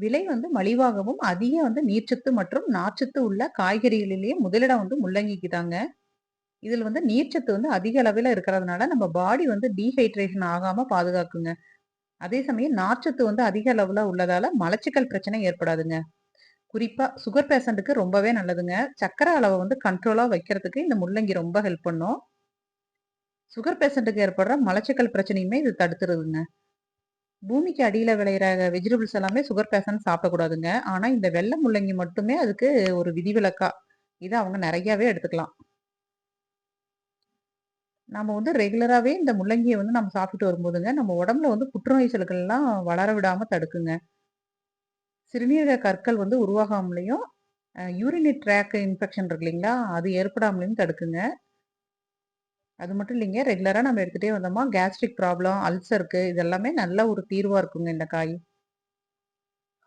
விலை வந்து மலிவாகவும், அதிக வந்து நீர்ச்சத்து மற்றும் நார்ச்சத்து உள்ள காய்கறிகளிலேயே முதலிடம் வந்து முள்ளங்கிக்கு தாங்க. வந்து நீர்ச்சத்து வந்து அதிக அளவில் இருக்கிறதுனால, நம்ம பாடி வந்து டீஹைட்ரேஷன் ஆகாமல் பாதுகாக்குங்க. அதே சமயம் நார்ச்சத்து வந்து அதிக அளவில் உள்ளதால, மலச்சிக்கல் பிரச்சனை ஏற்படாதுங்க. குறிப்பாக சுகர் பேஷண்ட்டுக்கு ரொம்பவே நல்லதுங்க. சக்கரை அளவை வந்து கண்ட்ரோலாக வைக்கிறதுக்கு இந்த முள்ளங்கி ரொம்ப ஹெல்ப் பண்ணும். சுகர் பேஷண்ட்டுக்கு ஏற்படுற மலச்சிக்கல் பிரச்சனையுமே இது தடுத்துருதுங்க. பூமிக்கு அடியில் விளையிற வெஜிடபிள்ஸ் எல்லாமே சுகர் பேஷண்ட் சாப்பிடக்கூடாதுங்க. ஆனால் இந்த வெள்ளை முள்ளங்கி மட்டுமே அதுக்கு ஒரு விதிவிலக்கா. இதை அவங்க நிறையாவே எடுத்துக்கலாம். நம்ம வந்து ரெகுலராகவே இந்த முள்ளங்கியை வந்து நம்ம சாப்பிட்டுட்டு வரும்போதுங்க, நம்ம உடம்புல வந்து புற்றுநோய் செல்கள்லாம் வளர விடாமல் தடுக்குங்க. சிறுநீரக கற்கள் வந்து உருவாகாமலையும் அ யூரினரி ட்ராக் இன்ஃபெக்ஷன் இருக்கு இல்லைங்களா? அது ஏற்படாமலையும் தடுக்குங்க. அது மட்டும் இல்லைங்க. ரெகுலராக நம்ம எடுத்துகிட்டே வந்தோமா, கேஸ்ட்ரிக் ப்ராப்ளம், அல்சருக்கு இது எல்லாமே நல்ல ஒரு தீர்வாக இருக்குங்க இந்த காய்.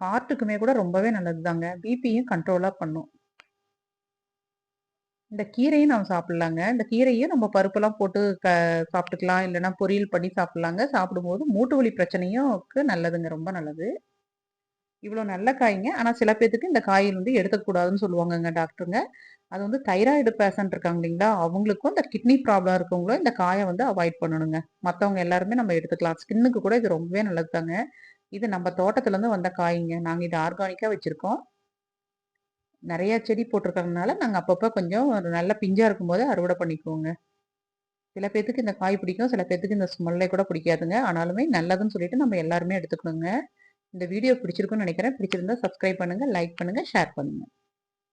ஹார்ட்டுக்குமே கூட ரொம்பவே நல்லதுதாங்க. பிபியும் கண்ட்ரோலாக பண்ணும். இந்த கீரையும் நம்ம சாப்பிட்லாங்க இந்த கீரையும் நம்ம பருப்பெல்லாம் போட்டு க சாப்பிட்டுக்கலாம். இல்லைன்னா பொரியல் பண்ணி சாப்பிட்லாங்க சாப்பிடும்போது மூட்டு வலி பிரச்சனையும் நல்லதுங்க. ரொம்ப நல்லது. இவ்வளோ நல்ல காய்ங்க. ஆனால் சில பேர்த்துக்கு இந்த காய் வந்து எடுக்கக்கூடாதுன்னு சொல்லுவாங்கங்க டாக்டருங்க. அது வந்து தைராய்டு பேஷண்ட் இருக்காங்க இல்லைங்களா? அவங்களுக்கும் இந்த கிட்னி ப்ராப்ளம் இருக்கவங்களும் இந்த காய வந்து அவாய்ட் பண்ணணுங்க. மற்றவங்க எல்லாருமே நம்ம எடுத்துக்கலாம். ஸ்கின்னுக்கு கூட இது ரொம்பவே நல்லது தாங்க. இது நம்ம தோட்டத்துலேருந்து வந்த காய்ங்க. நாங்கள் இது ஆர்கானிக்காக வச்சுருக்கோம் நிறையா செடி போட்டிருக்கறதுனால நாங்கள் அப்பப்போ கொஞ்சம் ஒரு நல்ல பிஞ்சாக இருக்கும்போது அறுவடை பண்ணிக்குவோங்க. சில பேர்த்துக்கு இந்த காய் பிடிக்கும். சில பேர்த்துக்கு இந்த ஸ்மெல்லே கூட பிடிக்காதுங்க. ஆனாலுமே நல்லதுன்னு சொல்லிட்டு நம்ம எல்லாருமே எடுத்துக்கணுங்க. இந்த வீடியோ பிடிச்சிருக்கும்னு நினைக்கிறேன் பிடிச்சிருந்தா சப்ஸ்கிரைப் பண்ணுங்க, லைக் பண்ணுங்க, ஷேர் பண்ணுங்க.